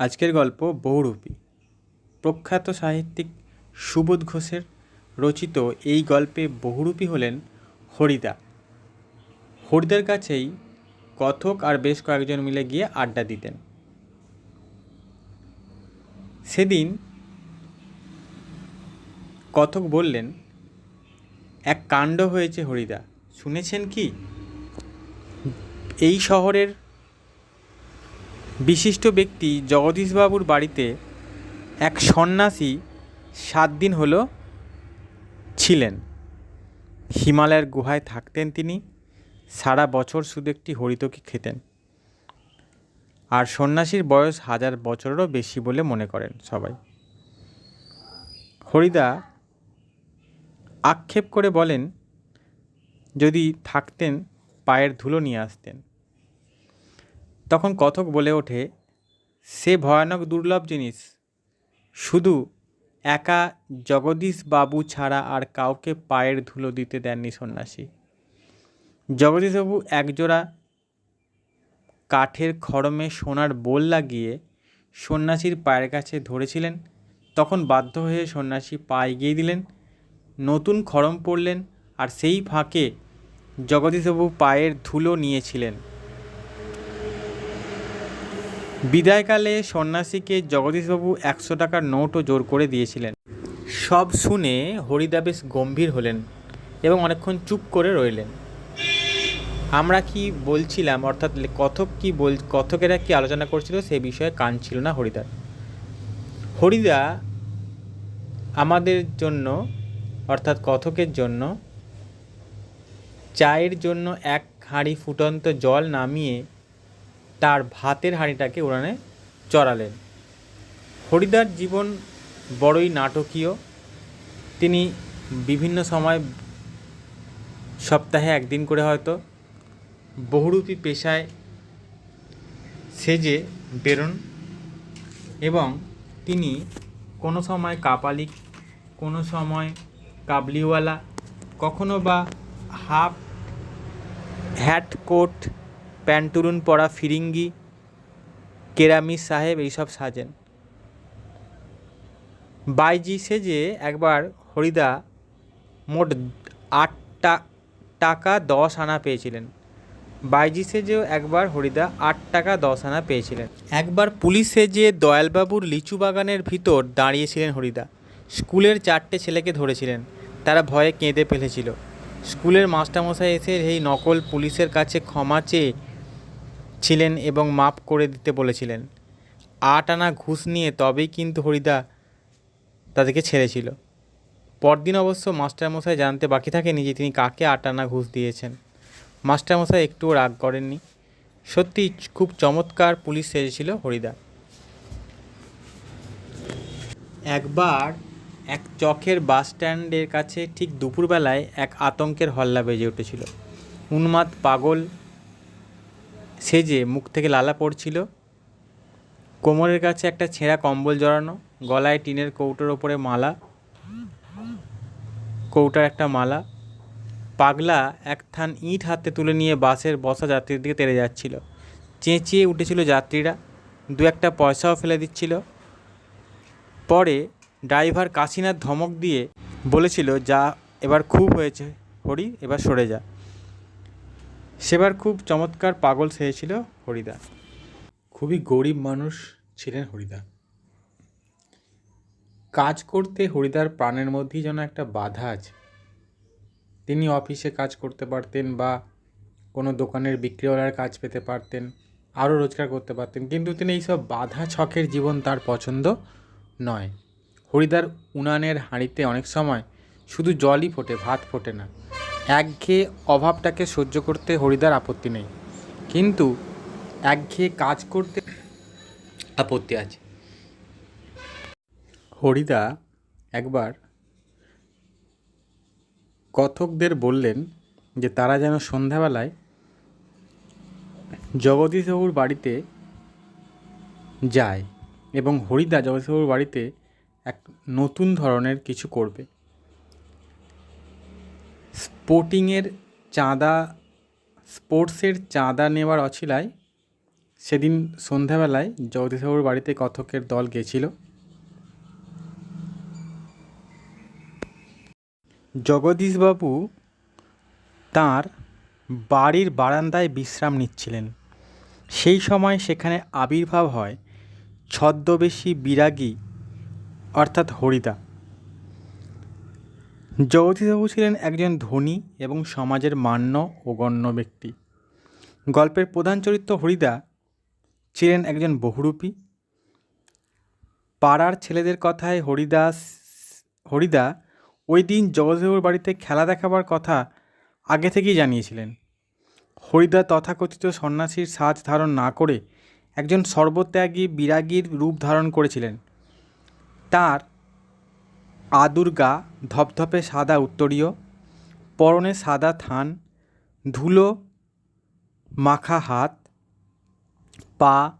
আজকের গল্প বহুরূপী। প্রখ্যাত সাহিত্যিক সুবোধ ঘোষের রচিত এই গল্পে বহুরূপী হলেন হরিদা। হরিদার কাছেই কথক আর বেশ কয়েকজন মিলে গিয়ে আড্ডা দিতেন। সেদিন কথক বললেন, এক কাণ্ড হয়েছে হরিদা, শুনেছেন কি? এই শহরের বিশিষ্ট ব্যক্তি জগদীশবাবুর বাড়িতে এক সন্ন্যাসী সাত দিন হল ছিলেন। হিমালয়ের গুহায় থাকতেন তিনি, সারা বছর শুধু একটি হরিতকি খেতেন। আর সন্ন্যাসীর বয়স হাজার বছরেরও বেশি বলে মনে করেন সবাই। হরিদা আক্ষেপ করে বলেন, যদি থাকতেন, পায়ের ধুলো নিয়ে আসতেন। তখন কথক বলে ওঠে, সে ভয়ানক দুর্লভ জিনিস। শুধু একা জগদীশ বাবু ছাড়া আর কাউকে পায়ের ধুলো দিতে দেননি সন্ন্যাসী। জগদীশবাবু একজোড়া কাঠের খড়মে সোনার বোল লাগিয়ে সন্ন্যাসীর পায়ের কাছে ধরেছিলেন। তখন বাধ্য হয়ে সন্ন্যাসী পা এগিয়ে দিলেন, নতুন খড়ম পড়লেন আর সেই ফাঁকে জগদীশবাবু পায়ের ধুলো নিয়েছিলেন। বিদায়কালে সন্ন্যাসীকে জগদীশবাবু একশো টাকার নোটও জোর করে দিয়েছিলেন। সব শুনে হরিদা বেশ গম্ভীর হলেন এবং অনেকক্ষণ চুপ করে রইলেন। আমরা কি বলছিলাম, অর্থাৎ কথক কি বল, কথকেরা কি আলোচনা করছিল সে বিষয়ে কান ছিল না হরিদার। হরিদা আমাদের জন্য, অর্থাৎ কথকের জন্য, চায়ের জন্য এক হাঁড়ি ফুটন্ত জল নামিয়ে তার ভাতের হাঁড়িটাকে উড়ানে চড়ালেন। হরিদার জীবন বড়ই নাটকীয়। তিনি বিভিন্ন সময় সপ্তাহে একদিন করে হয়তো বহুরূপী পেশায় সেজে বেরোন এবং তিনি কোনো সময় কাপালিক, কোনো সময় কাবলিওয়ালা, কখনো বা হাফ হ্যাট কোট প্যান্টুলুন পরা ফিরিঙ্গি, কেরামি সাহেব এইসব সাজেন। বাইজি সেজে একবার হরিদা মোট আটটা টাকা দশ আনা পেয়েছিলেন। বাইজি সেজেও একবার হরিদা আট টাকা দশ আনা পেয়েছিলেন। একবার পুলিশ সেজে দয়ালবাবুর লিচু বাগানের ভিতর দাঁড়িয়েছিলেন হরিদা। স্কুলের চারটে ছেলেকে ধরেছিলেন। তারা ভয়ে কেঁদে ফেলেছিল। স্কুলের মাস্টারমশাই এসে এই নকল পুলিশের কাছে ক্ষমা চেয়ে ছিলেন এবং মাপ করে দিতে বলেছিলেন। আট আনা ঘুষ নিয়ে তবেই কিন্তু হরিদা তাদেরকে ছেড়েছিল। পরদিন অবশ্য মাস্টারমশাই জানতে বাকি থাকেনি যে তিনি কাকে আট আনা ঘুষ দিয়েছেন। মাস্টারমশাই একটুও রাগ করেননি। সত্যি খুব চমৎকার পুলিশ সেজেছিল হরিদা। একবার এক চকের বাস স্ট্যান্ডের কাছে ঠিক দুপুরবেলায় এক আতঙ্কের হল্লা বেজে উঠেছিল। উন্মাদ পাগল সেজে মুখ থেকে লালা পড়ছিল, কোমরের কাছে একটা ছেঁড়া কম্বল জড়ানো, গলায় টিনের কৌটোর ওপরে মালা, কৌটার একটা মালা, পাগলা এক থান ইট হাতে তুলে নিয়ে বাসের বসা যাত্রীর দিকে তেড়ে যাচ্ছিল। চেঁচিয়ে উঠেছিল যাত্রীরা, দু একটা পয়সাও ফেলে দিচ্ছিল। পরে ড্রাইভার কাশিনাথ ধমক দিয়ে বলেছিল, যা, এবার খুব হয়েছে, হরি, এবার সরে যা। সেবার খুব চমৎকার পাগল সেরেছিল হরিদা। খুবই গরিব মানুষ ছিলেন হরিদা। কাজ করতে হরিদার প্রাণের মধ্যেই যেন একটা বাধা আছে। তিনি অফিসে কাজ করতে পারতেন বা কোনো দোকানের বিক্রিওয়ালার কাজ পেতে পারতেন, আরও রোজগার করতে পারতেন, কিন্তু তিনি এইসব বাধা ছকের জীবন তার পছন্দ নয়। হরিদার উনানের হাঁড়িতে অনেক সময় শুধু জলই ফোটে, ভাত ফোটে না। একঘেয়ে অভাবটাকে সহ্য করতে হরিদার আপত্তি নেই। কিন্তু একঘেয়ে কাজ করতে আপত্তি আছে। হরিদা একবার কথকদের বললেন যে তারা যেন সন্ধ্যাবেলায় জগদীশবাবুর বাড়িতে যায় এবং হরিদা জগদীশবাবুর বাড়িতে এক নতুন ধরনের কিছু করবে। স্পোর্টিংয়ের চাঁদা, স্পোর্টসের চাঁদা নেওয়ার অছিলায় সেদিন সন্ধ্যাবেলায় জগদীশবাবুর বাড়িতে কথকের দল গেছিল। জগদীশবাবু তাঁর বাড়ির বারান্দায় বিশ্রাম নিচ্ছিলেন। সেই সময় সেখানে আবির্ভাব হয় ছদ্মবেশী বিরাগী, অর্থাৎ হরিদা। জগদীশবাবু ছিলেন একজন ধনী এবং সমাজের মান্য ও গণ্য ব্যক্তি। গল্পের প্রধান চরিত্র হরিদা ছিলেন একজন বহুরূপী। পাড়ার ছেলেদের কথায় হরিদাস হরিদা ওই দিন জগদীশবাবুর বাড়িতে খেলা দেখাবার কথা আগে থেকেই জানিয়েছিলেন। হরিদা তথাকথিত সন্ন্যাসীর সাজ ধারণ না করে একজন সর্বত্যাগী বিরাগীর রূপ ধারণ করেছিলেন। তার আদুর্গা ধপধপে সাদা উত্তরীয়, পরনে সাদা থান, ধুলো মাখা হাত, পা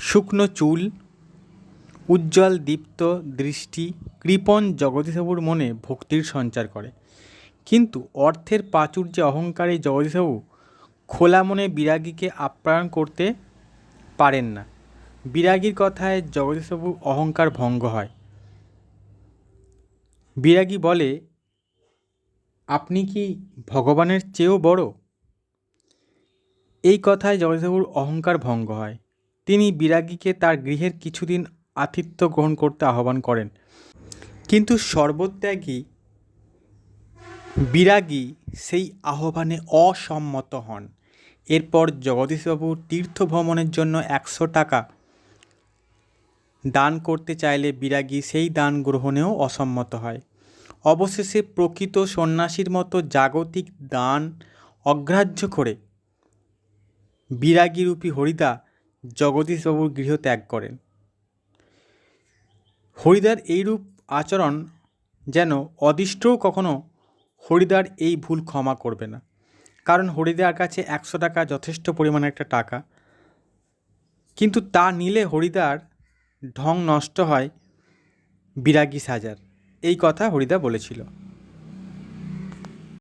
শুকনো চুল, উজ্জ্বল দীপ্ত দৃষ্টি কৃপণ জগদীশবাবুর মনে ভক্তির সঞ্চার করে। কিন্তু অর্থের প্রাচুর্যে অহংকারী জগদীশবাবু খোলা মনে বিরাগীকে আপ্যায়ন করতে পারেন না। বিরাগীর কথায় জগদীশবাবুর অহংকার ভঙ্গ হয়। বিরাগী বলে, আপনি কি ভগবানের চেয়েও বড়? এই কথায় জগদীশবাবুর অহংকার ভঙ্গ হয়। তিনি বিরাগীকে তার গৃহের কিছুদিন আতিথ্য গ্রহণ করতে আহ্বান করেন। কিন্তু সর্বত্যাগী বিরাগী সেই আহ্বানে অসম্মত হন। এরপর জগদীশবাবু তীর্থ ভ্রমণের জন্য একশো টাকা দান করতে চাইলে বিরাগী সেই দান গ্রহণেও অসম্মত হয়। অবশেষে প্রকৃত সন্ন্যাসীর মতো জাগতিক দান অগ্রাহ্য করে বিরাগীরূপী হরিদা জগদীশবাবুর গৃহ ত্যাগ করেন। হরিদার এইরূপ আচরণ যেন অদিষ্টও কখনো হরিদার এই ভুল ক্ষমা করবে না। কারণ হরিদার কাছে একশো টাকা যথেষ্ট পরিমাণে একটা টাকা। কিন্তু তা নিলে হরিদার ঢং নষ্ট হয় বিরাগী সাজার। এই কথা হরিদা বলেছিল।